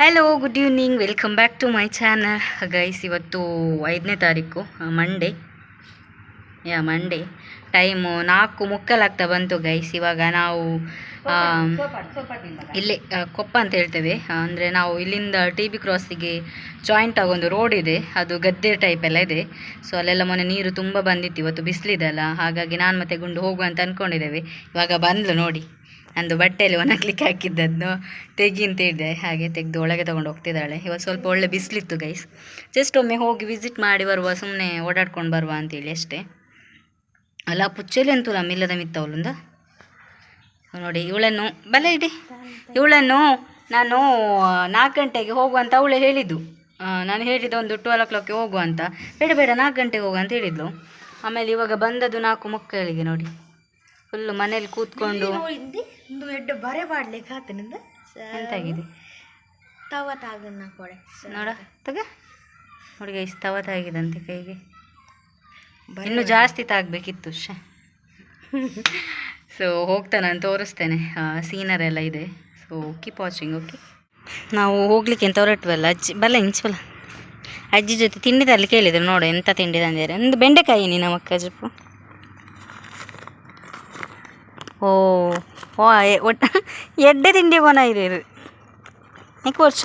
Hello good evening welcome back to my channel guys ಇವತ್ತು ಐದನೇ ತಾರೀಕು ಮಂಡೇ ಯಾ Monday time ನಾಲ್ಕು ಮುಕ್ಕಲಾಗ್ತಾ ಬಂತು ಗೈಸ್ ಇವಾಗ ನಾವು ಇಲ್ಲೇ ಕೊಪ್ಪ ಅಂತ ಹೇಳ್ತೇವೆ. ಅಂದರೆ ನಾವು ಇಲ್ಲಿಂದ ಟಿ ಬಿ ಕ್ರಾಸಿಗೆ ಜಾಯಿಂಟ್ ಆಗೊಂದು ರೋಡ್ ಇದೆ. ಅದು ಗದ್ದೆ ಟೈಪ್ ಎಲ್ಲ ಇದೆ. ಸೊ ಅಲ್ಲೆಲ್ಲ ಮೊನ್ನೆ ನೀರು ತುಂಬ ಬಂದಿತ್ತು. ಇವತ್ತು ಬಿಸಿಲಿದೆಲ್ಲ ಹಾಗಾಗಿ ನಾನು ಮತ್ತೆ ಗುಂಡು ಹೋಗು ಅಂತ ಅಂದ್ಕೊಂಡಿದ್ದೇವೆ ಇವಾಗ ಬಂದ್ಲು ನೋಡಿ. ನಂದು ಬಟ್ಟೆಯಲ್ಲಿ ಒಣಗ್ಲಿಕ್ಕೆ ಹಾಕಿದ್ದದ್ದು. ತೆಗಿ ಅಂತ ಹೇಳಿದೆ. ಹಾಗೆ ತೆಗೆದು ಒಳಗೆ ತೊಗೊಂಡು ಹೋಗ್ತಿದ್ದಾಳೆ. ಇವತ್ತು ಸ್ವಲ್ಪ ಒಳ್ಳೆ ಬಿಸಿಲಿತ್ತು ಗೈಸ್ ಜಸ್ಟ್ ಒಮ್ಮೆ ಹೋಗಿ ವಿಸಿಟ್ ಮಾಡಿ ಬರುವ ಸುಮ್ಮನೆ ಓಡಾಡ್ಕೊಂಡು ಬರುವ ಅಂತೇಳಿ ಅಷ್ಟೇ. ಅಲ್ಲ, ಪುಚ್ಚಲಿ ಅಂತೂ ಮಿಲ್ಲದ ಅವಳಿಂದ. ನೋಡಿ, ಇವಳನ್ನು, ಬಲ ಇಡಿ. ಇವಳನ್ನು ನಾನು ನಾಲ್ಕು ಗಂಟೆಗೆ ಹೋಗುವಂತ ಅವಳು ಹೇಳಿದ್ದು. ನಾನು ಹೇಳಿದ್ದು ಒಂದು ಟ್ವೆಲ್ ಓ ಕ್ಲಾಕ್ಗೆ ಹೋಗುವ ಅಂತ. ಬೇಡ ಬೇಡ, ನಾಲ್ಕು ಗಂಟೆಗೆ ಹೋಗು ಅಂತ ಹೇಳಿದ್ಲು. ಆಮೇಲೆ ಇವಾಗ ಬಂದದ್ದು ನಾಲ್ಕು ಮಕ್ಕಳಿಗೆ ನೋಡಿ. ಫುಲ್ಲು ಮನೇಲಿ ಕೂತ್ಕೊಂಡು. ಒಂದು ಎಡ್ಡು ಬರೆ ಮಾಡ್ಲಿಕ್ಕೆ ಆತನಿಂದ. ಎಂತಾಗಿದೆ? ತವ ತಾಗನ್ನ ಕೊಡೆ ನೋಡ ತಗ. ನೋಡಿ ಗೈಸ್ ತವತ್ತಾಗಿದಂತೆ ಕೈಗೆ. ಇನ್ನು ಜಾಸ್ತಿ ತಾಗಬೇಕಿತ್ತು ಶ. ಸೊ ಹೋಗ್ತಾ ನಾನು ತೋರಿಸ್ತೇನೆ. ಸೀನರ್ ಎಲ್ಲ ಇದೆ. ಸೊ ಕೀಪ್ ವಾಚಿಂಗ್ ಓಕೆ ನಾವು ಹೋಗ್ಲಿಕ್ಕೆ ಅಂತ ಹೊರಟ್ವಲ್ಲ? ಅಜ್ಜಿ ಬಲ್ಲ ಇಂಚಲ್ಲ ಅಜ್ಜಿ ಜೊತೆ ತಿಂಡಿ ತರಲಿ ಕೇಳಿದ್ರು ನೋಡು ಎಂತ ತಿಂಡಿ ತಂದಿದ್ದಾರೆ ಒಂದು ಬೆಂಡೆಕಾಯಿ ನೀನು ನಮ್ಮ ಅಕ್ಕ ಜಪ್ಪು ಓ ಒಟ್ಟ ಎಡ್ಡೆ ತಿಂಡಿ ಇದೆ, ಇದು. ನಿಕ್ ವರ್ಷ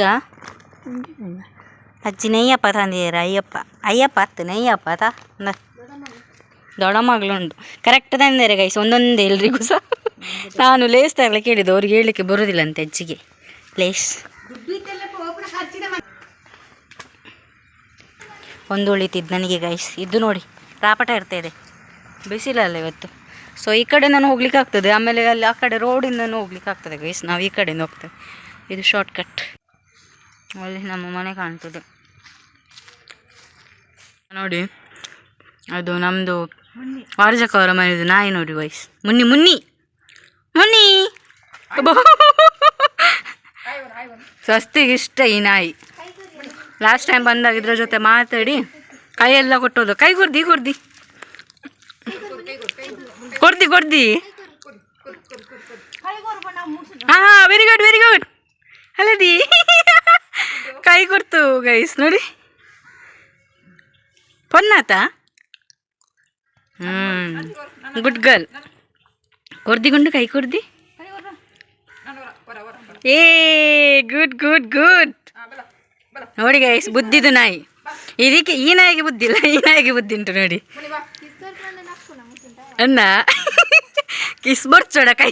ಅಜ್ಜಿ ನೆಯ್ಯಪ್ಪ ತಂದಿದ್ದೀರ ಅಯ್ಯಪ್ಪ. ಅಯ್ಯಪ್ಪ ಅತ್ತು ನೆಯ್ಯಪ್ಪ ತಾ? ದೊಡ ದೊಡ್ಡ ಮಗಳುಂಟು. ಕರೆಕ್ಟ್ ತಂದಿದ್ದಾರೆ ಗೈಸ್ ಒಂದೊಂದೇ ಎಲ್ರಿಗೂ ಸಹ. ನಾನು ಲೇಸ್ ತರಲಿ ಕೇಳಿದ್ದು, ಅವ್ರಿಗೆ ಹೇಳಲಿಕ್ಕೆ ಬರೋದಿಲ್ಲ ಅಂತ ಅಜ್ಜಿಗೆ. ಲೇಸ್. ಒಂದು ಉಳಿತಿದ್ದು ನನಗೆ ಗೈಸ್ ಇದು ನೋಡಿ, ರಾಪಟ ಇರ್ತಾ ಇದೆ ಬಿಸಿಲಲ್ಲ ಇವತ್ತು. ಸೊ ಈ ಕಡೆ ನಾನು ಹೋಗ್ಲಿಕ್ಕೆ ಆಗ್ತದೆ. ಆಮೇಲೆ ಅಲ್ಲಿ ಆ ಕಡೆ ರೋಡಿಂದನೂ ಹೋಗ್ಲಿಕ್ಕೆ ಆಗ್ತದೆ ಗೈಸ್ ನಾವು ಈ ಕಡೆಯಿಂದ ಹೋಗ್ತೇವೆ. ಇದು ಶಾರ್ಟ್ ಕಟ್ ಅಲ್ಲಿ ನಮ್ಮ ಮನೆ ಕಾಣ್ತದೆ. ನೋಡಿ, ಅದು ನಮ್ಮದು ವಾರಜಕ್ಕ ಅವರ ಮನೆಯದು ನಾಯಿ ನೋಡಿ ವಯಸ್ ಮುನ್ನಿ ಮುನ್ನಿ ಮುನ್ನಿ! ಸ್ವಸ್ತಿಗೆ ಇಷ್ಟ ಈ ನಾಯಿ. ಲಾಸ್ಟ್ ಟೈಮ್ ಬಂದಾಗ ಇದ್ರ ಜೊತೆ ಮಾತಾಡಿ, ಕೈಯೆಲ್ಲ ಕೊಟ್ಟೋದು. ಕೈ ಗುರ್ದಿ ಕೊಡ್ದಿ ಕೊಡ್ದಿ ಕೊಡ್ದಿ ಹಾ ವೆರಿ ಗುಡ್ ವೆರಿ ಗುಡ್ ಅಲ್ಲದಿ ಕೈ ಕೊಡ್ತು ಗೈಸ್ ನೋಡಿ. ಪೊನ್ನಾತ? ಹ್ಞೂ ಗುಡ್ ಗರ್ಲ್ ಕೊಡ್ದಿಗೊಂಡು ಕೈ ಕೊಡ್ದಿ. ಏ ಗುಡ್ ಗುಡ್ ಗುಡ್ ನೋಡಿ ಗೈಸ್ ಬುದ್ಧಿದು ನಾಯಿ. ಇದಕ್ಕೆ ಈ ನಾಯಿಗೆ ಬುದ್ಧಿ ಇಲ್ಲ, ಈ ನಾಯಿಗೆ ಬುದ್ಧಿ ಉಂಟು ನೋಡಿ. ಅನ್ನ ಕಿಸ್ ಬರ್ಚೋಣ ಕೈ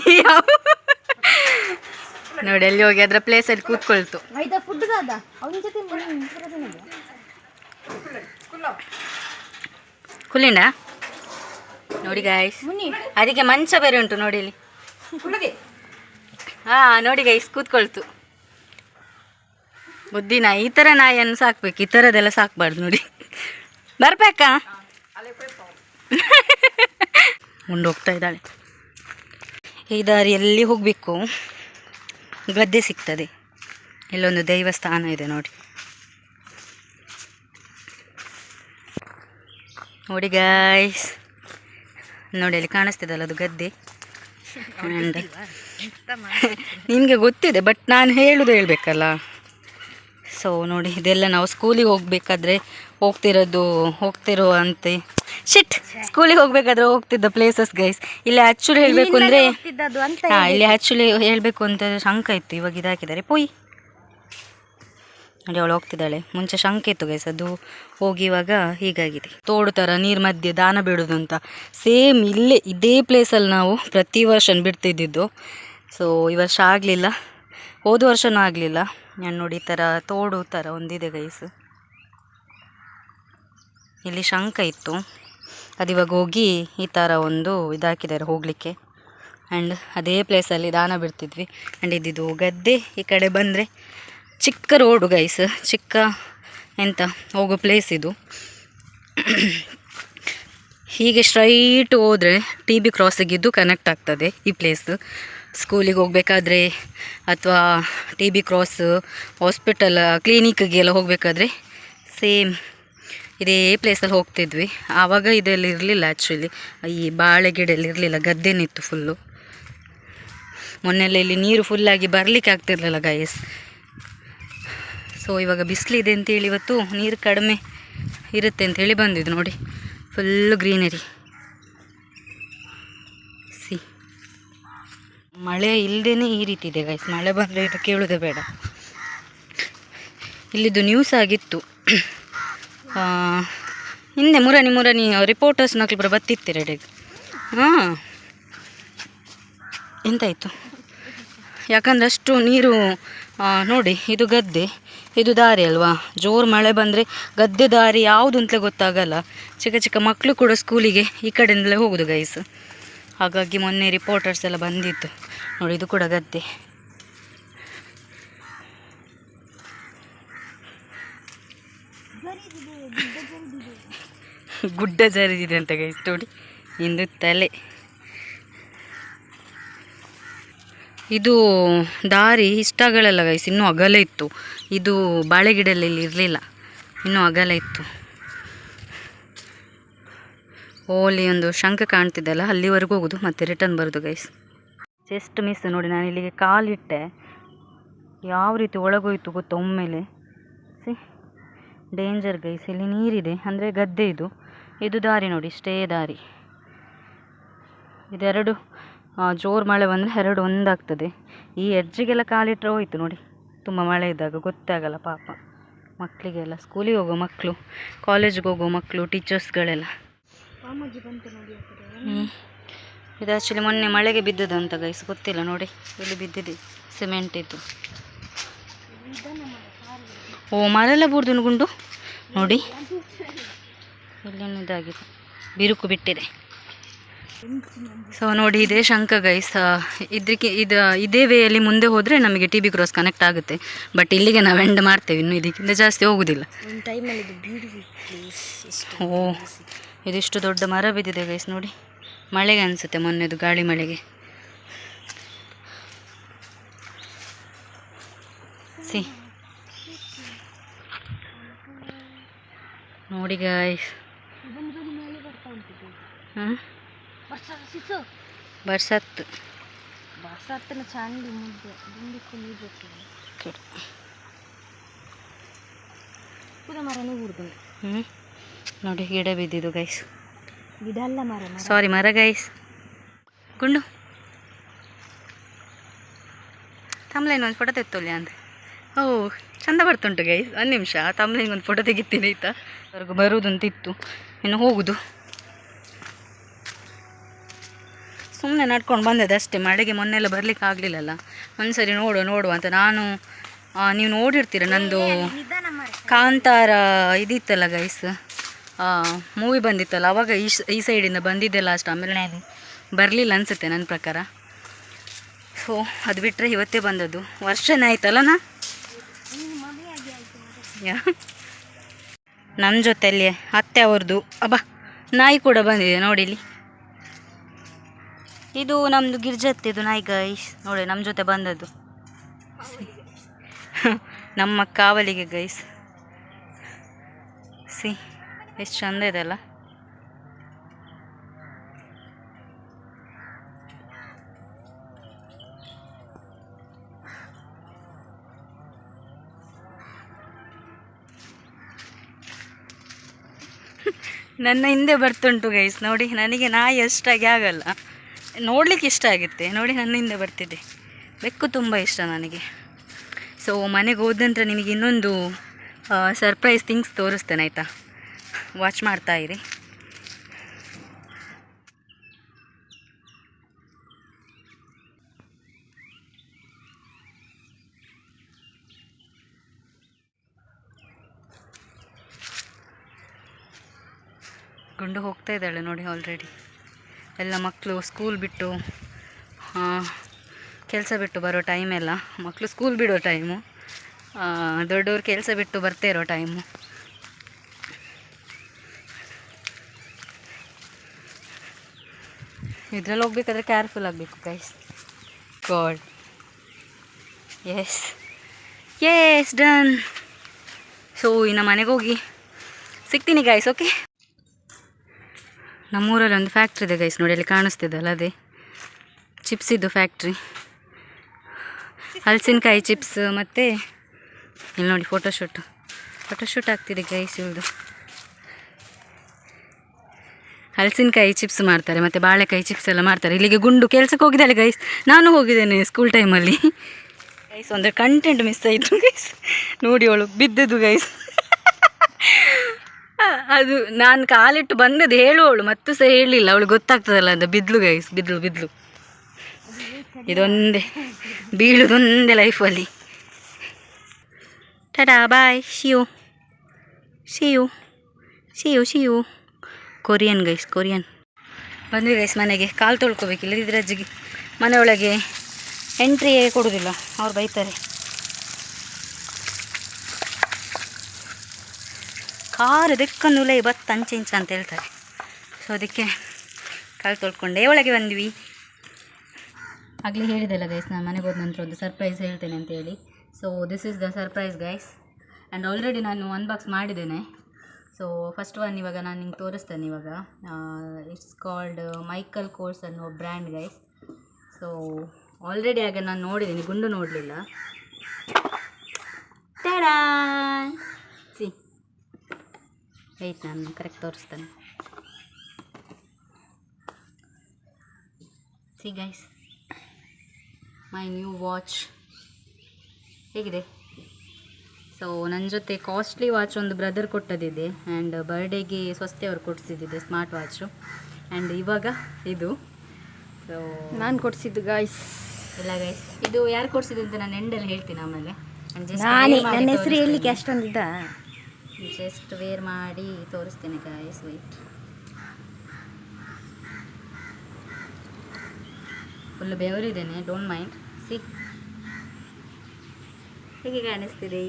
ನೋಡಿ ಅಲ್ಲಿ ಹೋಗಿ ಅದರ ಪ್ಲೇಸಲ್ಲಿ ಕೂತ್ಕೊಳ್ತು. ಕುಲಿಂಡ ನೋಡಿ ಗಾಯ್ಸ್ ಅದಕ್ಕೆ ಮಂಚ ಬೇರೆ ಉಂಟು ನೋಡಿ ಇಲ್ಲಿ. ಹಾ ನೋಡಿ ಗೈಸ್ ಕೂತ್ಕೊಳ್ತು. ಬುದ್ಧಿ ನಾಯಿ ಈ ಥರ ನಾಯಿಯನ್ನು ಸಾಕ್ಬೇಕು ಈ ಥರದ್ದೆಲ್ಲ ಸಾಕ್ಬಾರ್ದು ನೋಡಿ. ಬರ್ಬೇಕಾ? ಮುಂದೆ ಹೋಗ್ತಾ ಇದ್ದಾಳೆ. ಈ ದಾರಿ ಎಲ್ಲಿ ಹೋಗಬೇಕು? ಗದ್ದೆ ಸಿಗ್ತದೆ. ಇಲ್ಲೊಂದು ದೈವಸ್ಥಾನ ಇದೆ ನೋಡಿ. ನೋಡಿ ಗಾಯ್ಸ್ ನೋಡಿ ಅಲ್ಲಿ ಕಾಣಿಸ್ತಿದಲ್ಲ ಅದು ಗದ್ದೆ. ನಿಮಗೆ ಗೊತ್ತಿದೆ ಬಟ್ ನಾನು ಹೇಳುದು ಹೇಳಬೇಕಲ್ಲ. ಸೊ ನೋಡಿ, ಇದೆಲ್ಲ ನಾವು ಸ್ಕೂಲಿಗೆ ಹೋಗ್ಬೇಕಾದ್ರೆ ಹೋಗ್ತಿರೋದು ಹೋಗ್ತಿರುವಂತೆ ಶಿಟ್ ಸ್ಕೂಲಿಗೆ ಹೋಗ್ಬೇಕಾದ್ರೆ ಹೋಗ್ತಿದ್ದ ಪ್ಲೇಸಸ್ ಗೈಸ್ ಇಲ್ಲಿ ಆಕ್ಚುಲಿ ಹೇಳಬೇಕು ಅಂದ್ರೆ ಅಂತ ಹಾಂ ಇಲ್ಲಿ ಆಕ್ಚುಲಿ ಹೇಳಬೇಕು ಅಂತ ಶಂಕ ಇತ್ತು. ಇವಾಗ ಇದಾಕಿದ್ದಾರೆ. ಪೋಯ್. ನೋಡಿ ಅವಳು ಹೋಗ್ತಿದ್ದಾಳೆ. ಮುಂಚೆ ಶಂಕೆ ಇತ್ತು ಗೈಸ್ ಅದು ಹೋಗಿ ಇವಾಗ ಹೀಗಾಗಿದೆ. ತೋಡು ಥರ ನೀರು ಮಧ್ಯೆ ದಾನ ಬಿಡೋದು ಅಂತ. ಸೇಮ್ ಇಲ್ಲೇ ಇದೇ ಪ್ಲೇಸಲ್ಲಿ ನಾವು ಪ್ರತಿ ವರ್ಷ ಬಿಡ್ತಿದ್ದಿದ್ದು. ಸೊ ಈ ವರ್ಷ ಆಗಲಿಲ್ಲ. ಹೋದ ವರ್ಷನೂ ಆಗಲಿಲ್ಲ. ನಾನು ನೋಡಿ ಈ ತರ ತೋಡು ತರ ಒಂದಿದೆ ಗೈಸ್ ಇಲ್ಲಿ ಶಂಕ ಇತ್ತು. ಅದಿವಾಗ ಹೋಗಿ ಈ ಥರ ಒಂದು ಇದಾಕಿದ್ದಾರೆ ಹೋಗಲಿಕ್ಕೆ. ಆ್ಯಂಡ್ ಅದೇ ಪ್ಲೇಸಲ್ಲಿ ದಾನ ಬಿಡ್ತಿದ್ವಿ. ಆ್ಯಂಡ್ ಇದ್ದಿದ್ದು ಗದ್ದೆ ಈ ಕಡೆ ಬಂದರೆ ಚಿಕ್ಕ ರೋಡು ಗೈಸ್ ಚಿಕ್ಕ ಎಂತ ಹೋಗೋ ಪ್ಲೇಸ್ ಇದು. ಹೀಗೆ ಸ್ಟ್ರೈಟ್ ಹೋದರೆ ಟಿ ಬಿ ಕ್ರಾಸಿಗಿದ್ದು ಕನೆಕ್ಟ್ ಆಗ್ತದೆ ಈ ಪ್ಲೇಸ್ ಸ್ಕೂಲಿಗೆ ಹೋಗಬೇಕಾದ್ರೆ ಅಥವಾ ಟಿ ಬಿ ಕ್ರಾಸ್ ಹಾಸ್ಪಿಟಲ್ ಕ್ಲಿನಿಕ್ಗೆಲ್ಲ ಹೋಗಬೇಕಾದ್ರೆ ಸೇಮ್ ಇದೇ ಪ್ಲೇಸಲ್ಲಿ ಹೋಗ್ತಿದ್ವಿ. ಆವಾಗ ಇದೆಲ್ಲ ಇರಲಿಲ್ಲ ಆ್ಯಕ್ಚುಲಿ ಈ ಬಾಳೆ ಗಿಡ ಇರಲಿಲ್ಲ ಗದ್ದೆನಿತ್ತು ಫುಲ್ಲು ಮೊನ್ನೆಲ್ಲ ಇಲ್ಲಿ ನೀರು ಫುಲ್ಲಾಗಿ ಬರಲಿಕ್ಕೆ ಆಗ್ತಿರಲಿಲ್ಲ ಗೈಸ್ ಸೊ ಇವಾಗ ಬಿಸಿಲಿದೆ ಅಂತೇಳಿ ಇವತ್ತು ನೀರು ಕಡಿಮೆ ಇರುತ್ತೆ ಅಂತೇಳಿ ಬಂದಿದ್ದು ನೋಡಿ. ಫುಲ್ಲು ಗ್ರೀನರಿ ಸಿ ಮಳೆ ಇಲ್ಲದೇ ಈ ರೀತಿ ಇದೆ ಗೈಸ್ ಮಳೆ ಬಂದರೆ ಇದು ಕೇಳೋದೇ ಬೇಡ. ಇಲ್ಲಿದ್ದು ನ್ಯೂಸ್ ಆಗಿತ್ತು. ಹಿಂದೆ ಮುರನಿ ಮುರನಿ ರಿಪೋರ್ಟರ್ಸ್ ನಕ್ಲಿಬ್ರು ರೆಡಿ ಹಾಂ. ಎಂತಾಯಿತು? ಯಾಕಂದ್ರೆ ಅಷ್ಟು ನೀರು ನೋಡಿ, ಇದು ಗದ್ದೆ. ಇದು ದಾರಿ ಅಲ್ವಾ? ಜೋರು ಮಳೆ ಬಂದರೆ ಗದ್ದೆ ದಾರಿ ಯಾವುದು ಅಂತಲೇ ಗೊತ್ತಾಗಲ್ಲ. ಚಿಕ್ಕ ಚಿಕ್ಕ ಮಕ್ಕಳು ಕೂಡ ಸ್ಕೂಲಿಗೆ ಈ ಕಡೆಯಿಂದಲೇ ಹೋಗೋದು ಗೈಸ್ ಹಾಗಾಗಿ ಮೊನ್ನೆ ರಿಪೋರ್ಟರ್ಸ್ ಎಲ್ಲ ಬಂದಿತ್ತು. ನೋಡಿ, ಇದು ಕೂಡ ಗದ್ದೆ. ಗುಡ್ಡ ಜರಿದಿದೆ ಅಂತ ಗೈಸ್ ನೋಡಿ. ಇಂದು ತಲೆ. ಇದು ದಾರಿ ಇಷ್ಟಾಗಲ್ಲ ಗೈಸ್ ಇನ್ನೂ ಅಗಲ ಇತ್ತು. ಇದು ಬಾಳೆಗಿಡಲ್ಲಿ ಇರಲಿಲ್ಲ, ಇನ್ನೂ ಅಗಲ ಇತ್ತು. ಓಲಿ ಒಂದು ಶಂಕ ಕಾಣ್ತಿದ್ದಲ್ಲ ಅಲ್ಲಿವರೆಗೂ ಹೋಗೋದು, ಮತ್ತೆ ರಿಟರ್ನ್ ಬರೋದು ಗೈಸ್ ಜಸ್ಟ್ ಮಿಸ್ ನೋಡಿ ನಾನು ಇಲ್ಲಿಗೆ ಕಾಲಿಟ್ಟೆ. ಯಾವ ರೀತಿ ಒಳಗೋಯ್ತು ಗೊತ್ತಾ, ಒಮ್ಮೆಲೆ. ಡೇಂಜರ್ ಗೈಸ್ ಇಲ್ಲಿ ನೀರಿದೆ. ಅಂದರೆ ಗದ್ದೆ ಇದು. ಇದು ದಾರಿ ನೋಡಿ ಸ್ಟೇ ದಾರಿ. ಇದೆರಡು ಜೋರು ಮಳೆ ಬಂದರೆ ಎರಡು ಒಂದಾಗ್ತದೆ. ಈ ಎಡ್ಜಿಗೆಲ್ಲ ಕಾಲಿಟ್ಟರೆ ಹೋಯಿತು ನೋಡಿ. ತುಂಬ ಮಳೆ ಇದ್ದಾಗ ಗೊತ್ತಾಗಲ್ಲ ಪಾಪ. ಮಕ್ಕಳಿಗೆಲ್ಲ ಸ್ಕೂಲಿಗೆ ಹೋಗೋ ಮಕ್ಕಳು ಕಾಲೇಜ್ಗೆ ಹೋಗೋ ಮಕ್ಕಳು ಟೀಚರ್ಸ್ಗಳೆಲ್ಲ ಹ್ಞೂ ಇದು ಆ್ಯಕ್ಚುಲಿ ಮೊನ್ನೆ ಮಳೆಗೆ ಬಿದ್ದದಂತ ಗೈಸ್ ಗೊತ್ತಿಲ್ಲ ನೋಡಿ. ಇಲ್ಲಿ ಬಿದ್ದಿದೆ? ಸಿಮೆಂಟ್ ಇದ್ದು. ಓ ಮರೆಲ್ಲ ಬೂರ್ದು ಗುಂಡು ನೋಡಿ. ಇಲ್ಲಿದಾಗಿದೆ ಇದಾಗಿದೆ. ಬಿರುಕು ಬಿಟ್ಟಿದೆ. ಸೊ ನೋಡಿ ಇದೇ ಶಂಕ ಗೈಸ್ ಇದಕ್ಕೆ ಇದು ಇದೇ ವೇಯಲ್ಲಿ ಮುಂದೆ ಹೋದರೆ ನಮಗೆ ಟಿ ಬಿ ಕ್ರಾಸ್ ಕನೆಕ್ಟ್ ಆಗುತ್ತೆ. ಬಟ್ ಇಲ್ಲಿಗೆ ನಾವು ಎಂಡ್ ಮಾಡ್ತೇವೆ. ಇನ್ನು ಇದಕ್ಕಿಂತ ಜಾಸ್ತಿ ಹೋಗೋದಿಲ್ಲ. ಓ ಇದಿಷ್ಟು ದೊಡ್ಡ ಮರ ಬಿದ್ದಿದೆ ಗೈಸ್ ನೋಡಿ ಮಳೆಗೆ ಅನಿಸುತ್ತೆ ಮೊನ್ನೆದು ಗಾಳಿ ಮಳೆಗೆ. ಸಿ ನೋಡಿ ಗಾಯ್ಸ್ ಹಾಂ? ಬರ್ಸತ್ತು ಬರ್ಸತ್ತಿನ ಚಂದ ಮುದ್ದೆ ದುಂಬಿಕ್ಕು ನೀರು ಬರ್ತದೆ ಪುರ ಮರನೇ ಹ್ಞೂ ನೋಡಿ, ಗಿಡ ಬಿದ್ದಿದ್ದು ಗೈಸ್ ಗಿಡ ಅಲ್ಲ ಮರ ಮರ ಸಾರಿ ಮರ ಗೈಸ್ ಗುಂಡು. ತಮ್ಲೈನ್ ಒಂದು ಫೋಟೋ ತೆತ್ತೋಲ್ಯ ಅಂತ ಓಹ್ ಚಂದ ಬರ್ತುಂಟು ಗೈಸ್ ಒಂದು ನಿಮಿಷ. ತಮ್ಲೈನ್ ಒಂದು ಫೋಟೋ ತೆಗಿತೀನಿ, ಆಯ್ತಾ? ಅವ್ರಿಗೆ ಬರುವುದಂತ ಇನ್ನು ಹೋಗುದು. ಸುಮ್ಮನೆ ನಡ್ಕೊಂಡು ಬಂದದ್ದು ಅಷ್ಟೇ. ಮಳೆಗೆ ಮೊನ್ನೆಲ್ಲ ಬರ್ಲಿಕ್ಕೆ ಆಗಲಿಲ್ಲಲ್ಲ. ಒಂದ್ಸರಿ ನೋಡು ನೋಡುವ ಅಂತ ನಾನು ನೀವು ನೋಡಿರ್ತೀರ ನಂದು ಕಾಂತಾರ ಇದಿತ್ತಲ್ಲ ಗೈಸ್ ಮೂವಿ ಬಂದಿತ್ತಲ್ಲ, ಅವಾಗ ಈ ಈ ಸೈಡಿಂದ ಬಂದಿದ್ದೆ ಲಾಸ್ಟ್ ಆಮೇಲೆ ಬರಲಿಲ್ಲ ಅನಿಸುತ್ತೆ ನನ್ನ ಪ್ರಕಾರ. ಸೊ ಅದು ಬಿಟ್ಟರೆ ಇವತ್ತೇ ಬಂದದ್ದು. ವರ್ಷನೇ ಆಯ್ತಲ್ಲ ನಾ? ನಮ್ಮ ಜೊತೆಯಲ್ಲಿ ಅತ್ತೆ ಅವ್ರದ್ದು ಅಬ್ಬಾ, ನಾಯಿ ಕೂಡ ಬಂದಿದೆ ನೋಡಿ ಇಲ್ಲಿ ಇದು ನಮ್ಮದು ಗಿರ್ಜತ್ತಿದು ನಾಯಿ ಗೈಸ್. ನೋಡಿ ನಮ್ಮ ಜೊತೆ ಬಂದದ್ದು. ನಮ್ಮ ಕಾವಲಿಗೆ ಗೈಸ್. ಸಿ, ಎಷ್ಟು ಚಂದ ಇದೆ ನನ್ನ ಹಿಂದೆ ಬರ್ತುಂಟು ಗೈಸ್ ನೋಡಿ, ನನಗೆ ನಾಯಿ ಅಷ್ಟಾಗಿ ಆಗಲ್ಲ. ನೋಡಲಿಕ್ಕೆ ಇಷ್ಟ ಆಗುತ್ತೆ. ನೋಡಿ, ನನ್ನ ಹಿಂದೆ ಬರ್ತಿದೆ. ಬೆಕ್ಕು ತುಂಬ ಇಷ್ಟ ನನಗೆ. ಸೊ ಮನೆಗೆ ಹೋದ ನಂತರ ನಿಮಗೆ ಇನ್ನೊಂದು ಸರ್ಪ್ರೈಸ್ ಥಿಂಗ್ಸ್ ತೋರಿಸ್ತೇನೆ, ಆಯಿತಾ? ವಾಚ್ ಮಾಡ್ತಾ ಗುಂಡು ಹೋಗ್ತಾ ಇದ್ದಾಳೆ ನೋಡಿ ಆಲ್ರೆಡಿ ಎಲ್ಲ ಮಕ್ಕಳು ಸ್ಕೂಲ್ ಬಿಟ್ಟು ಕೆಲಸ ಬಿಟ್ಟು ಬರೋ ಟೈಮೆಲ್ಲ ಮಕ್ಕಳು ಸ್ಕೂಲ್ ಬಿಡೋ ಟೈಮು ದೊಡ್ಡವ್ರು ಕೆಲಸ ಬಿಟ್ಟು ಬರ್ತಾ ಇರೋ ಟೈಮು ಇದ್ರಲ್ಲಿ ಹೋಗ್ಬೇಕಾದ್ರೆ ಕೇರ್ಫುಲ್ ಆಗಬೇಕು guys god S S done so ಇನ್ನು ಮನೆಗೆ ಹೋಗಿ ಸಿಗ್ತೀನಿ ಗೈಸ್ ಓಕೆ ನಮ್ಮೂರಲ್ಲಿ ಒಂದು ಫ್ಯಾಕ್ಟ್ರಿ ಇದೆ ಗೈಸ್ ನೋಡಿ, ಅಲ್ಲಿ ಕಾಣಿಸ್ತಿದ್ದಲ್ಲ ಅದೇ. ಚಿಪ್ಸಿದ್ದು ಫ್ಯಾಕ್ಟ್ರಿ ಹಲಸಿನಕಾಯಿ ಚಿಪ್ಸ್ ಮತ್ತು ಇಲ್ಲಿ ನೋಡಿ ಫೋಟೋಶೂಟ್ ಫೋಟೋಶೂಟ್ ಆಗ್ತಿದೆ ಗೈಸ್ ಇವಳ್ದು. ಹಲಸಿನಕಾಯಿ ಚಿಪ್ಸ್ ಮಾಡ್ತಾರೆ, ಮತ್ತು ಬಾಳೆಕಾಯಿ ಚಿಪ್ಸ್ ಎಲ್ಲ ಮಾಡ್ತಾರೆ. ಇಲ್ಲಿಗೆ ಗುಂಡು ಕೆಲಸಕ್ಕೆ ಹೋಗಿದ್ದಾಳೆ ಗೈಸ್ ನಾನು ಹೋಗಿದ್ದೇನೆ ಸ್ಕೂಲ್ ಟೈಮಲ್ಲಿ ಗೈಸ್ ಅಂದರೆ ಕಂಟೆಂಟ್ ಮಿಸ್ ಆಯಿತು ಗೈಸ್ ನೋಡಿ ಅವಳು ಬಿದ್ದದ್ದು ಗೈಸ್ ಅದು ನಾನು ಕಾಲಿಟ್ಟು ಬಂದದ್ದು ಹೇಳುವವಳು ಮತ್ತು ಸಹ ಹೇಳಲಿಲ್ಲ. ಅವಳು ಗೊತ್ತಾಗ್ತದಲ್ಲ ಅಂತ ಬಿದ್ಲು ಗೈಸ್ ಬಿದ್ಲು ಬಿದ್ಲು. ಇದೊಂದೇ, ಬೀಳುದೊಂದೇ ಲೈಫಲ್ಲಿ ಟಡಾ ಬಾಯ್ ಶಿಯು ಶಿಯು ಶಿಯು ಶಿಯು ಕೊರಿಯನ್ ಗೈಸ್ ಕೊರಿಯನ್ ಬಂದ್ವಿ ಗೈಸ್ ಮನೆಗೆ. ಕಾಲು ತೊಳ್ಕೋಬೇಕಿಲ್ಲ ಇದ್ರ ಅಜ್ಜಿಗೆ ಮನೆಯೊಳಗೆ ಎಂಟ್ರಿಯೇ ಕೊಡೋದಿಲ್ಲ. ಅವ್ರು ಬೈತಾರೆ. ಕಾರು ದಿಕ್ಕನ್ನುಲೇ ಲೈ ಅಂಚ ಇಂಚ ಅಂತ ಹೇಳ್ತಾರೆ. ಸೊ ಅದಕ್ಕೆ ಕಾಲು ತೊಳ್ಕೊಂಡೇ. ಒಳಗೆ ಬಂದ್ವಿ. ಆಗಲೇ ಹೇಳಿದೆಲ್ಲ ಗೈಸ್ ನಾನು ಮನೆಗೆ ಹೋದ ನಂತರ ಒಂದು ಸರ್ಪ್ರೈಸ್ ಹೇಳ್ತೇನೆ ಅಂತ ಹೇಳಿ. So this is the surprise guys and already ನಾನು ಅನ್ಬಾಕ್ಸ್ ಮಾಡಿದ್ದೇನೆ. ಸೊ ಫಸ್ಟ್ ಒನ್ ಇವಾಗ ನಾನು ನಿಂಗೆ ತೋರಿಸ್ತೇನೆ ಇವಾಗ. ಇಟ್ಸ್ ಕಾಲ್ಡ್ ಮೈಕಲ್ ಕೋರ್ಸ್ ಅನ್ನೋ ಬ್ರ್ಯಾಂಡ್ ಗೈಸ್ ಸೊ ಆಲ್ರೆಡಿ ಆಗ ನಾನು ನೋಡಿದ್ದೀನಿ ಗುಂಡು ನೋಡಲಿಲ್ಲ. ವೆಯ್ಟ್ ನಾನು ಕರೆಕ್ಟ್ ತೋರಿಸ್ತೇನೆ. See guys my new watch ಹೇಗಿದೆ? ಸೊ ನನ್ನ ಜೊತೆ ಕಾಸ್ಟ್ಲಿ ವಾಚ್ ಒಂದು ಬ್ರದರ್ ಕೊಟ್ಟದಿದೆ ಆ್ಯಂಡ್ ಬರ್ಡೇಗೆ ಸ್ವಸ್ತಿ ಅವ್ರು ಕೊಡಿಸಿದ್ದಿದೆ ಸ್ಮಾರ್ಟ್ ವಾಚು ಆ್ಯಂಡ್ ಇವಾಗ ಇದು. ಸೊ ನಾನು ಕೊಡಿಸಿದ್ದು ಗಾಯ್ಸ್ ಇಲ್ಲ ಗೈಸ್ ಇದು ಯಾರು ಕೊಡಿಸಿದ್ದು ಅಂತ ನಾನು ಎಂಡಲ್ಲಿ ಹೇಳ್ತೀನಿ ಆಮೇಲೆ. ನಾನೇ ನನ್ನ ಹೆಸರು ಹೇಳಲಿಕ್ಕೆ ಅಷ್ಟೊಂದಿದ್ದ ಜಸ್ಟ್ ವೇರ್ ಮಾಡಿ ತೋರಿಸ್ತೇನೆ ಗಾಯಸ್ ವೈಟ್ ಫುಲ್ ಬೆವರಿದ್ದೇನೆ ಡೋಂಟ್ ಮೈಂಡ್ ಸಿ ಹೇಗೆ ಕಾಣಿಸ್ತಿದೆ?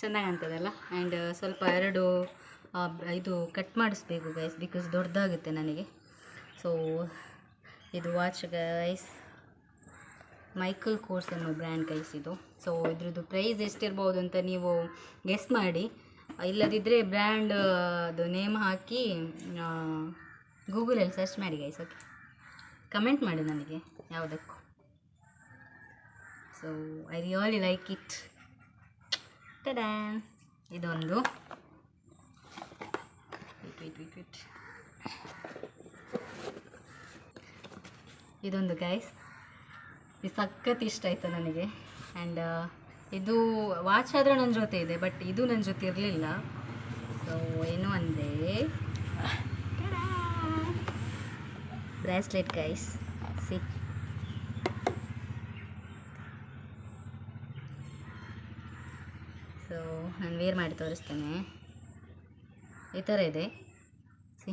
ಚೆನ್ನಾಗಿ ಅಂತದಲ್ಲ ಆ್ಯಂಡ್ ಸ್ವಲ್ಪ ಎರಡು ಇದು ಕಟ್ ಮಾಡಿಸ್ಬೇಕು ಗೈಸ್ ಬಿಕಾಸ್ ದೊಡ್ಡದಾಗುತ್ತೆ ನನಗೆ. ಸೊ ಇದು ವಾಚ್ ಗೈಸ್ ಮೈಕಲ್ ಕೋರ್ಸ್ ಅನ್ನೋ ಬ್ರ್ಯಾಂಡ್ ಗೈಸ್ ಇದು. ಸೊ ಇದ್ರದ್ದು ಪ್ರೈಸ್ ಎಷ್ಟಿರ್ಬೋದು ಅಂತ ನೀವು ಗೆಸ್ ಮಾಡಿ. ಇಲ್ಲದಿದ್ದರೆ ಬ್ರ್ಯಾಂಡ್ ಅದು ನೇಮ್ ಹಾಕಿ ಗೂಗಲಲ್ಲಿ ಸರ್ಚ್ ಮಾಡಿ ಗೈಸ್ ಓಕೆ ಕಮೆಂಟ್ ಮಾಡಿ ನನಗೆ ಯಾವುದಕ್ಕೂ. So I really like it ಟಡ್ಯಾನ್ ಇದೊಂದು. ಇದೊಂದು ಗೈಸ್ ಸಖತ್ ಇಷ್ಟ ಆಯಿತು ನನಗೆ. ಆ್ಯಂಡ್ ಇದು ವಾಚ್ ಆದರೆ ನನ್ನ ಜೊತೆ ಇದೆ ಬಟ್ ಇದು ನನ್ನ ಜೊತೆ ಇರಲಿಲ್ಲ. ಸೊ ಏನು ಅಂದರೆ ಬ್ರೇಸ್ಲೆಟ್ ಗೈಸ್ ಸಿ ಸೊ ನಾನು ವೇರ್ ಮಾಡಿ ತೋರಿಸ್ತೇನೆ. ಈ ಥರ ಇದೆ. ಸಿ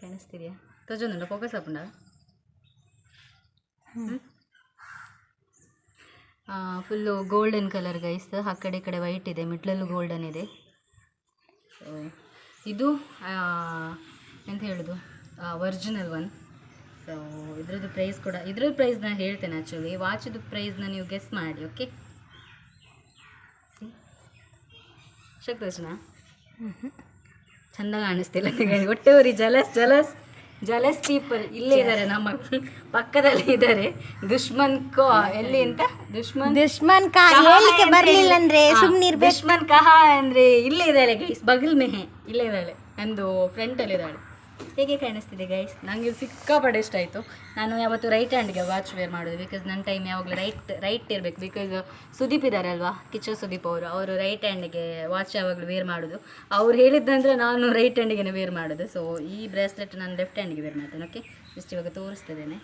ಕಾಣಿಸ್ತಿದೆಯಾ? ತೋಜೊಂದುಂಡ ಫೋಕಸ್ ಹಾಕೊಂಡ? ಫುಲ್ಲು ಗೋಲ್ಡನ್ ಕಲರ್ ಗೈಸ್ ಆ ಕಡೆ ಈ ಕಡೆ ವೈಟ್ ಇದೆ ಮಿಡ್ಲಲ್ಲೂ ಗೋಲ್ಡನ್ ಇದೆ. ಇದು ಎಂತ ಹೇಳೋದು? ಒರಿಜಿನಲ್ ಒನ್ ಸೊ ಇದ್ರದ್ದು ಪ್ರೈಸ್ ಕೂಡ ಇದ್ರದ್ದು ಪ್ರೈಸ್ ನಾನು ಹೇಳ್ತೇನೆ ಆ್ಯಕ್ಚುಲಿ ವಾಚಿದು ಪ್ರೈಸ್ನ ನೀವು ಗೆಸ್ ಮಾಡಿ ಓಕೆ ಶಕ್ತೋಷ್ಣ? ಚಂದ ಕಾಣಿಸ್ತಿಲ್ಲ ನನಗೆ ಹೊಟ್ಟೆವರಿ ಜಲಸ್ ಜಲಸ್. ಜಲಸ್ ಪೀಪಲ್ ಇಲ್ಲೇ ಇದ್ದಾರೆ ನಮ್ಮ ಪಕ್ಕದಲ್ಲಿ ಇದ್ದಾರೆ ದುಶ್ಮನ್ ಕೋ ಎಲ್ಲಿ ಅಂತ? ದುಶ್ಮನ್ ದುಶ್ಮನ್ ಕಾ ಬರಲಿಲ್ಲ ಅಂದ್ರೆ ಸುಮ್ಮನೆ ದುಶ್ಮನ್ ಕಹಾ ಅಂದ್ರೆ ಇಲ್ಲೇ ಇದ್ದಾಳೆ ಗೈಸ್ ಬಗಲ್ ಮೆಹೆ ಇಲ್ಲೇ ಇದ್ದಾಳೆ ನಂದು ಫ್ರೆಂಟ್ ಅಲ್ಲಿ ಇದ್ದಾಳೆ ಹೇಗೆ ಕಾಣಿಸ್ತಿದೆ ಗೈಸ್ ನನಗೆ ಸಿಕ್ಕಾಪಟ್ಟೆ ಇಷ್ಟ ಆಯಿತು. ನಾನು ಯಾವತ್ತು ರೈಟ್ ಹ್ಯಾಂಡ್ಗೆ ವಾಚ್ ವೇರ್ ಮಾಡೋದು ಬಿಕಾಸ್ ನನ್ನ ಟೈಮ್ ಯಾವಾಗಲೂ ರೈಟ್ ರೈಟ್ ಇರಬೇಕು. ಬಿಕಾಸ್ ಸುದೀಪ್ ಇದ್ದಾರೆ ಅಲ್ವಾ? ಕಿಚ್ಚ ಸುದೀಪ್ ಅವರು. ಅವರು ರೈಟ್ ಹ್ಯಾಂಡಿಗೆ ವಾಚ್ ಯಾವಾಗಲೂ ವೇರ್ ಮಾಡೋದು. ಅವ್ರು ಹೇಳಿದ್ದಂದ್ರೆ ನಾನು ರೈಟ್ ಹ್ಯಾಂಡಿಗೆ ವೇರ್ ಮಾಡೋದು. ಸೊ ಈ ಬ್ರೇಸ್ಲೆಟ್ ನಾನು ಲೆಫ್ಟ್ ಹ್ಯಾಂಡಿಗೆ ವೇರ್ ಮಾಡ್ತೇನೆ ಓಕೆ ಜಸ್ಟ್ ಇವಾಗ ತೋರಿಸ್ತಿದ್ದೇನೆ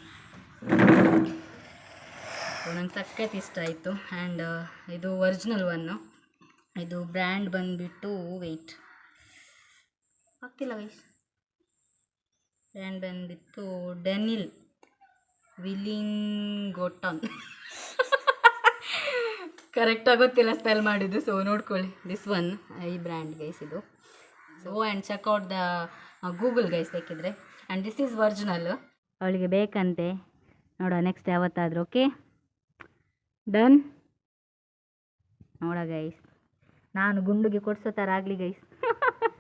ನಂಗೆ ಸಖತ್ ಇಷ್ಟ ಆಯಿತು. ಆ್ಯಂಡ್ ಇದು ಒರಿಜಿನಲ್ ಒನ್ನು ಇದು ಬ್ರ್ಯಾಂಡ್ ಬಂದುಬಿಟ್ಟು ವೆಯ್ಟ್ ಆಗ್ತಿಲ್ಲ ವೈಸ್ ಬ್ರ್ಯಾಂಡ್ ಬಂದ್ಬಿಟ್ಟು ಡೆನಿಲ್ ವಿಲಿಂಗೋಟನ್ ಕರೆಕ್ಟಾಗಿ ಗೊತ್ತಿಲ್ಲ ಸ್ಪೆಲ್ ಮಾಡಿದ್ದು ಸೊ ನೋಡ್ಕೊಳ್ಳಿ. ದಿಸ್ ಒನ್ ಈ ಬ್ರ್ಯಾಂಡ್ ಗೈಸ್ ಇದು. So and check out the Google guys ಬೇಕಿದ್ರೆ. ಆ್ಯಂಡ್ ದಿಸ್ ಈಸ್ ಒರ್ಜಿನಲ್ ಅವಳಿಗೆ ಬೇಕಂತೆ. ನೋಡುವ ನೆಕ್ಸ್ಟ್ ಯಾವತ್ತಾದರೂ ಓಕೆ ಡನ್ ನೋಡ ಗೈಸ್ ನಾನು ಗುಂಡುಗೆ ಕೊಡಿಸೋ ಥರ ಆಗಲಿ ಗೈಸ್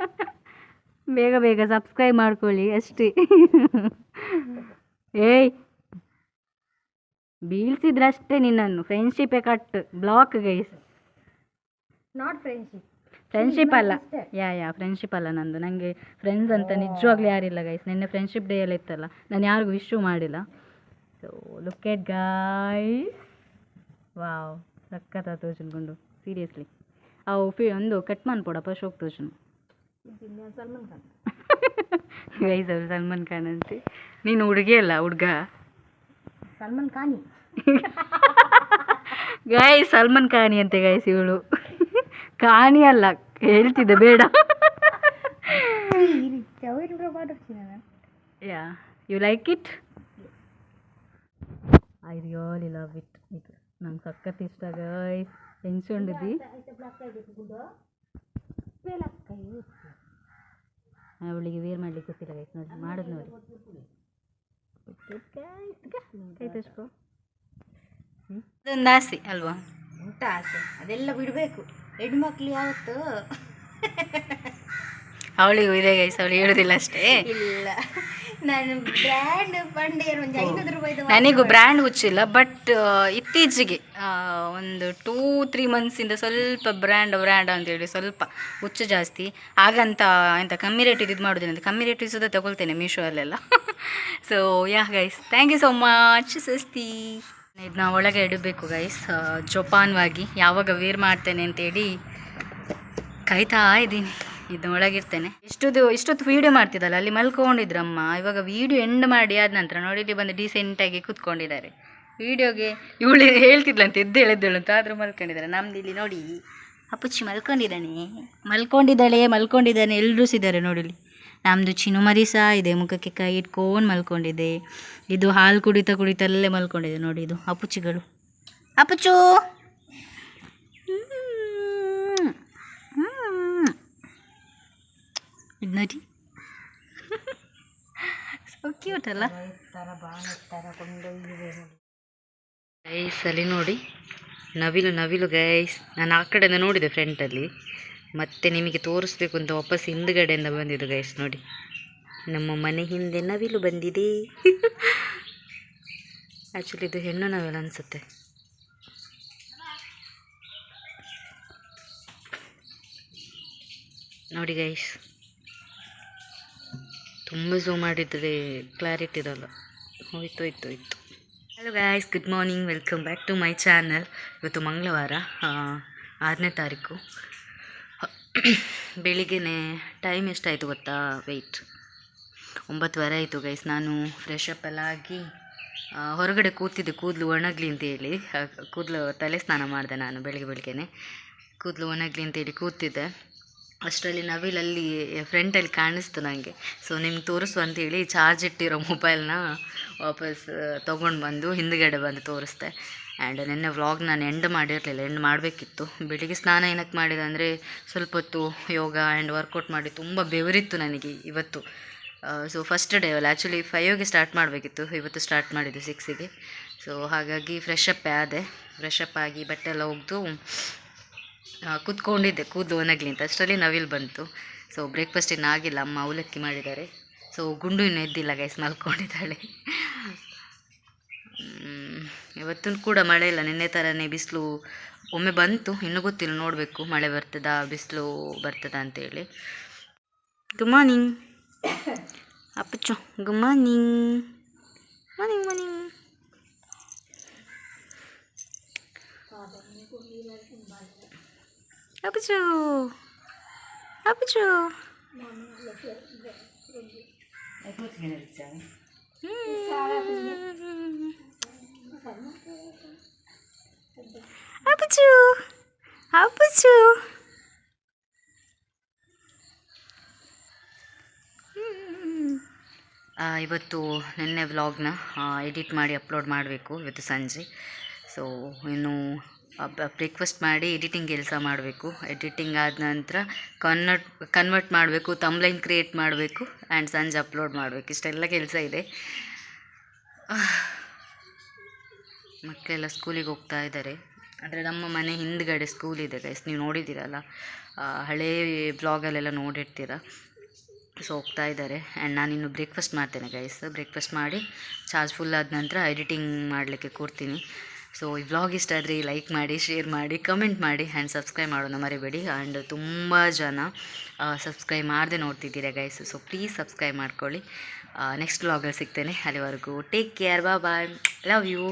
ಬೇಗ ಬೇಗ ಸಬ್ಸ್ಕ್ರೈಬ್ ಮಾಡ್ಕೊಳ್ಳಿ ಅಷ್ಟೇ. ಏಯ್! ಬೀಳ್ಸಿದ್ರಷ್ಟೇ ನಿನ್ನನ್ನು. ಫ್ರೆಂಡ್ಶಿಪ್ಪೇ cut block guys not friendship friendship ಅಲ್ಲ. ಯಾ ಯಾ ಫ್ರೆಂಡ್ಶಿಪ್ ಅಲ್ಲ ನಂದು. ನನಗೆ ಫ್ರೆಂಡ್ಸ್ ಅಂತ ನಿಜವಾಗ್ಲೂ ಯಾರಿಲ್ಲ ಗೈಸ್ ನಿನ್ನೆ ಫ್ರೆಂಡ್ಶಿಪ್ ಡೇ ಎಲ್ಲ ಇತ್ತಲ್ಲ. ನಾನು ಯಾರಿಗೂ ಇಶ್ಯೂ ಮಾಡಿಲ್ಲ. So look at guys wow ಸಖತ್ ತೋಜನ್ಕೊಂಡು ಸೀರಿಯಸ್ಲಿ ಅವು ಫಿ ಒಂದು ಕಟ್ ಮಾಡ್ಕೊಡಪ್ಪ ಶೋಕ್ ತೋಜನು. ಸಲ್ಮಾನ್ ಖಾನ್? ಗೈಸ್ ಅವರು ಸಲ್ಮಾನ್ ಖಾನ್ ಅಂತೆ. ನೀನು ಹುಡುಗಿ ಅಲ್ಲ ಹುಡುಗ? ಸಲ್ಮಾನ್ ಖಾನಿ. ಗಾಯ್ ಸಲ್ಮಾನ್ ಖಾನಿ ಅಂತೆ ಗೈಸ್ ಇವಳು. ಖಾನಿ ಅಲ್ಲ ಹೇಳ್ತಿದ್ದೆ ಬೇಡ. Yeah you like it I really love it ಇದು ನಂಗೆ ಸಖತ್ ಇಷ್ಟ ಗೈಸ್ ಹೆಂಚ್ಕೊಂಡಿದ್ದಿ ಅವಳಿಗೆ ವೇರ್ ಮಾಡ್ಲಿಕ್ಕೆ ಗೊತ್ತಿಲ್ಲ ಗೈಸ್ ನೋಡಿ, ಮಾಡೋದು ನೋಡಿ. ಅದೊಂದು ಆಸೆ ಅಲ್ವಾ ಉಂಟ ಆಸೆ ಅದೆಲ್ಲ ಬಿಡಬೇಕು ಹೆಣ್ಮಕ್ಳು ಯಾವತ್ತು ಅವಳಿಗೂ ಇದೆ ಗೈಸ್ ಅವಳು ಹೇಳುದಿಲ್ಲ ಅಷ್ಟೇ ಇಲ್ಲ ನಾನು ಬ್ರ್ಯಾಂಡ್ ಪಂಡಿಗೆ ಒಂದು ಐನೂರು ರೂಪಾಯಿದು ನನಗೂ ಬ್ರ್ಯಾಂಡ್ ಹುಚ್ಚಿಲ್ಲ ಬಟ್ ಇತ್ತೀಚೆಗೆ ಒಂದು ಟೂ ತ್ರೀ ಮಂತ್ಸಿಂದ ಸ್ವಲ್ಪ ಬ್ರ್ಯಾಂಡ್ ಬ್ರ್ಯಾಂಡ್ ಅಂತೇಳಿ ಸ್ವಲ್ಪ ಹುಚ್ಚು ಜಾಸ್ತಿ. ಹಾಗಂತ ಎಂತ ಕಮ್ಮಿ ರೇಟ್ ಇದು ಮಾಡೋದೇನಂತ ಕಮ್ಮಿ ರೇಟ್ ಸುದ ತಗೊಳ್ತೇನೆ ಮೀಶೋಲ್ಲೆಲ್ಲ so yeah guys thank you so much Swasti ಇದನ್ನ ಒಳಗೆ ಇಡಬೇಕು ಗೈಸ್ ಜೋಪಾನ್ವಾಗಿ. ಯಾವಾಗ ವೇರ್ ಮಾಡ್ತೇನೆ ಅಂತೇಳಿ ಕಾಯ್ತಾ ಇದ್ದೀನಿ. ಇದನ್ನ ಒಳಗಿರ್ತೇನೆ ಇಷ್ಟೊತ್ತು ಇಷ್ಟೊತ್ತು ವೀಡಿಯೋ ಮಾಡ್ತಿದ್ದಲ್ಲ, ಅಲ್ಲಿ ಮಲ್ಕೊಂಡಿದ್ರಮ್ಮ. ಇವಾಗ ವೀಡಿಯೋ ಎಂಡ್ ಮಾಡಿ ಆದ ನಂತರ ನೋಡಿ, ಇಲ್ಲಿ ಬಂದು ಡೀಸೆಂಟಾಗಿ ಕೂತ್ಕೊಂಡಿದ್ದಾರೆ. ವೀಡಿಯೋಗೆ ಇವಳು ಹೇಳ್ತಿದ್ಲಂತೆ ಎದ್ದೇಳು ಅಂತ, ಆದರೂ ಮಲ್ಕೊಂಡಿದ್ದಾರೆ. ನಮ್ದು ಇಲ್ಲಿ ನೋಡಿ, ಅಪ್ಪುಚ್ಚಿ ಮಲ್ಕೊಂಡಿದ್ದಾನೆ. ಮಲ್ಕೊಂಡಿದ್ದಾಳೆ, ಮಲ್ಕೊಂಡಿದ್ದಾನೆ ಎಲ್ಲರೂ ಸಿದ್ದಾರೆ ನೋಡಿ ಇಲ್ಲಿ. ನಮ್ಮದು ಚಿನುಮರಿ ಸಹ ಇದೆ, ಮುಖಕ್ಕೆ ಕೈ ಇಟ್ಕೊಂಡು ಮಲ್ಕೊಂಡಿದೆ ಇದು ಹಾಲು ಕುಡಿತಾ ಕುಡಿತಲ್ಲೇ ಮಲ್ಕೊಂಡಿದೆ ನೋಡಿ ಇದು ಅಪ್ಪುಚ್ಚಿಗಳು. ಅಪ್ಪುಚ್ಚು! ನೋಡಿ. ಗೈಸ್ ಅಲ್ಲಿ? ನೋಡಿ. ನವಿಲು ನವಿಲು ಗೈಸ್ ನಾನು ಆ ಕಡೆಯಿಂದ ನೋಡಿದೆ ಫ್ರಂಟಲ್ಲಿ ಮತ್ತೆ ನಿಮಗೆ ತೋರಿಸ್ಬೇಕು ಅಂತ ವಾಪಸ್ ಹಿಂದ್ಗಡೆಯಿಂದ ಬಂದಿದ್ದು ಗೈಸ್ ನೋಡಿ. ನಮ್ಮ ಮನೆ ಹಿಂದೆ ನವಿಲು ಬಂದಿದೆ. ಆ್ಯಕ್ಚುಲಿ ಇದು ಹೆಣ್ಣು ನವಿಲು ಅನಿಸುತ್ತೆ. ನೋಡಿ ಗೈಸ್ ತುಂಬ ಝೂಮ್ ಮಾಡಿದರೆ ಕ್ಲಾರಿಟಿ ಇರಲ್ಲ. ಹೋಯ್ತು ಹೋಯ್ತು ಹೋಯ್ತು. Hello guys good morning welcome back to my channel ಇವತ್ತು ಮಂಗಳವಾರ ಆರನೇ ತಾರೀಕು. ಬೆಳಿಗ್ಗೆನೇ ಟೈಮ್ ಎಷ್ಟಾಯಿತು ಗೊತ್ತಾ? ವೆಯ್ಟ್ ಒಂಬತ್ತುವರೆ ಆಯಿತು ಗೈಸ್ ನಾನು ಫ್ರೆಶ್ ಅಪ್ ಎಲ್ಲ ಆಗಿ ಹೊರಗಡೆ ಕೂತಿದ್ದೆ ಕೂದಲು ಒಣಗಲಿ ಅಂತೇಳಿ ಕೂದಲು ತಲೆ ಸ್ನಾನ ಮಾಡಿದೆ ನಾನು ಬೆಳಿಗ್ಗೆ ಬೆಳಿಗ್ಗೆನೆ. ಕೂದಲು ಒಣಗಲಿ ಅಂತೇಳಿ ಕೂತಿದ್ದೆ. ಅಷ್ಟರಲ್ಲಿ ನವಿಲಲ್ಲಿ ಫ್ರಂಟಲ್ಲಿ ಕಾಣಿಸ್ತು ನನಗೆ ಸೊ ನಿಮ್ಗೆ ತೋರಿಸು ಅಂತೇಳಿ ಚಾರ್ಜ್ ಇಟ್ಟಿರೋ ಮೊಬೈಲ್ನ ವಾಪಸ್ ತೊಗೊಂಡು ಬಂದು ಹಿಂದುಗಡೆ ಬಂದು ತೋರಿಸ್ದೆ. ಆ್ಯಂಡ್ ನಿನ್ನೆ ವ್ಲಾಗ್ ನಾನು ಎಂಡ್ ಮಾಡಿರಲಿಲ್ಲ ಎಂಡ್ ಮಾಡಬೇಕಿತ್ತು. ಬೆಳಿಗ್ಗೆ ಸ್ನಾನ ಏನಕ್ಕೆ ಮಾಡಿದೆ ಅಂದರೆ ಸ್ವಲ್ಪ ಹೊತ್ತು ಯೋಗ ಆ್ಯಂಡ್ ವರ್ಕೌಟ್ ಮಾಡಿ ತುಂಬ ಬೆವರಿತ್ತು ನನಗೆ ಇವತ್ತು. ಸೊ ಫಸ್ಟ್ ಡೇ ಅಲ್ಲ ಆ್ಯಕ್ಚುಲಿ ಫೈವ್ಗೆ ಸ್ಟಾರ್ಟ್ ಮಾಡಬೇಕಿತ್ತು. ಇವತ್ತು ಸ್ಟಾರ್ಟ್ ಮಾಡಿದ್ದು ಸಿಕ್ಸಿಗೆ ಸೊ ಹಾಗಾಗಿ ಫ್ರೆಶ್ ಅಪ್ ಆದೆ. ಫ್ರೆಶ್ ಅಪ್ ಆಗಿ ಬಟ್ಟೆ ಎಲ್ಲ ಒಗೆದು ಕೂತ್ಕೊಂಡಿದ್ದೆ, ಕೂದಲು ಒಣಗ್ಲಿಂತ ಅಂತ. ಅಷ್ಟರಲ್ಲಿ ನವಿಲು ಬಂತು. ಸೊ ಬ್ರೇಕ್ಫಾಸ್ಟ್ ಇನ್ನು ಆಗಿಲ್ಲ. ಅಮ್ಮ ಅವಲಕ್ಕಿ ಮಾಡಿದ್ದಾರೆ. ಸೊ ಗುಂಡು ಇನ್ನೂ ಎದ್ದಿಲ್ಲ ಗೈಸ್ ಮಲ್ಕೊಂಡಿದ್ದಾಳೆ. ಇವತ್ತು ಕೂಡ ಮಳೆ ಇಲ್ಲ. ನಿನ್ನೆ ಥರನೇ ಬಿಸಿಲು ಒಮ್ಮೆ ಬಂತು. ಇನ್ನೂ ಗೊತ್ತಿಲ್ಲ, ನೋಡಬೇಕು. ಮಳೆ ಬರ್ತದಾ, ಬಿಸಿಲು ಬರ್ತದಾ ಅಂತೇಳಿ. Good morning Appachu good morning morning morning ಅಪ್ಪಚ್ಚು ಅಪ್ಪಚ್ಚು ಅಪ್ಪಚ್ಚು ಆ, ಇವತ್ತು ನಿನ್ನೆ ವ್ಲಾಗ್ನ ಎಡಿಟ್ ಮಾಡಿ ಅಪ್ಲೋಡ್ ಮಾಡಬೇಕು ಇವತ್ತು ಸಂಜೆ. ಸೊ ಇನ್ನು ಬ್ರೇಕ್ಫಾಸ್ಟ್ ಮಾಡಿ ಎಡಿಟಿಂಗ್ ಕೆಲಸ ಮಾಡಬೇಕು. ಎಡಿಟಿಂಗ್ ಆದ ನಂತರ ಕನ್ವರ್ಟ್ ಕನ್ವರ್ಟ್ ಮಾಡಬೇಕು ತಮ್ಲೈನ್ ಕ್ರಿಯೇಟ್ ಮಾಡಬೇಕು ಆ್ಯಂಡ್ ಸಂಜೆ ಅಪ್ಲೋಡ್ ಮಾಡಬೇಕು. ಇಷ್ಟೆಲ್ಲ ಕೆಲಸ ಇದೆ. ಮಕ್ಕಳೆಲ್ಲ ಸ್ಕೂಲಿಗೆ ಹೋಗ್ತಾ ಇದ್ದಾರೆ. ಅಂದರೆ ನಮ್ಮ ಮನೆ ಹಿಂದ್ಗಡೆ ಸ್ಕೂಲ್ ಇದೆ ಗೈಸ್ ನೀವು ನೋಡಿದ್ದೀರಲ್ಲ? ಹಳೇ ಬ್ಲಾಗಲ್ಲೆಲ್ಲ ನೋಡಿರ್ತೀರ? ಸೊ ಹೋಗ್ತಾ ಇದ್ದಾರೆ. ಆ್ಯಂಡ್ ನಾನಿನ್ನು ಬ್ರೇಕ್ಫಾಸ್ಟ್ ಮಾಡ್ತೇನೆ ಗೈಸ್ ಬ್ರೇಕ್ಫಾಸ್ಟ್ ಮಾಡಿ ಚಾರ್ಜ್ ಫುಲ್ ಆದ ನಂತರ ಎಡಿಟಿಂಗ್ ಮಾಡಲಿಕ್ಕೆ ಕೂರ್ತೀನಿ. ಸೊ ಈ ವ್ಲಾಗ್ ಇಷ್ಟ ಆದರೆ ಲೈಕ್ ಮಾಡಿ ಶೇರ್ ಮಾಡಿ ಕಮೆಂಟ್ ಮಾಡಿ ಆ್ಯಂಡ್ ಸಬ್ಸ್ಕ್ರೈಬ್ ಮಾಡೋಣ ಮರಿಬೇಡಿ. ಆ್ಯಂಡ್ ತುಂಬ ಜನ ಸಬ್ಸ್ಕ್ರೈಬ್ ಮಾಡದೆ ನೋಡ್ತಿದ್ದೀರಾ ಗೈಸ್ ಸೊ ಪ್ಲೀಸ್ ಸಬ್ಸ್ಕ್ರೈಬ್ ಮಾಡ್ಕೊಳ್ಳಿ. ನೆಕ್ಸ್ಟ್ ವ್ಲಾಗಲ್ಲಿ ಸಿಗ್ತೇನೆ. ಅಲ್ಲಿವರೆಗೂ ಟೇಕ್ ಕೇರ್ ಬಾ ಬಾಯ್ ಲವ್ ಯು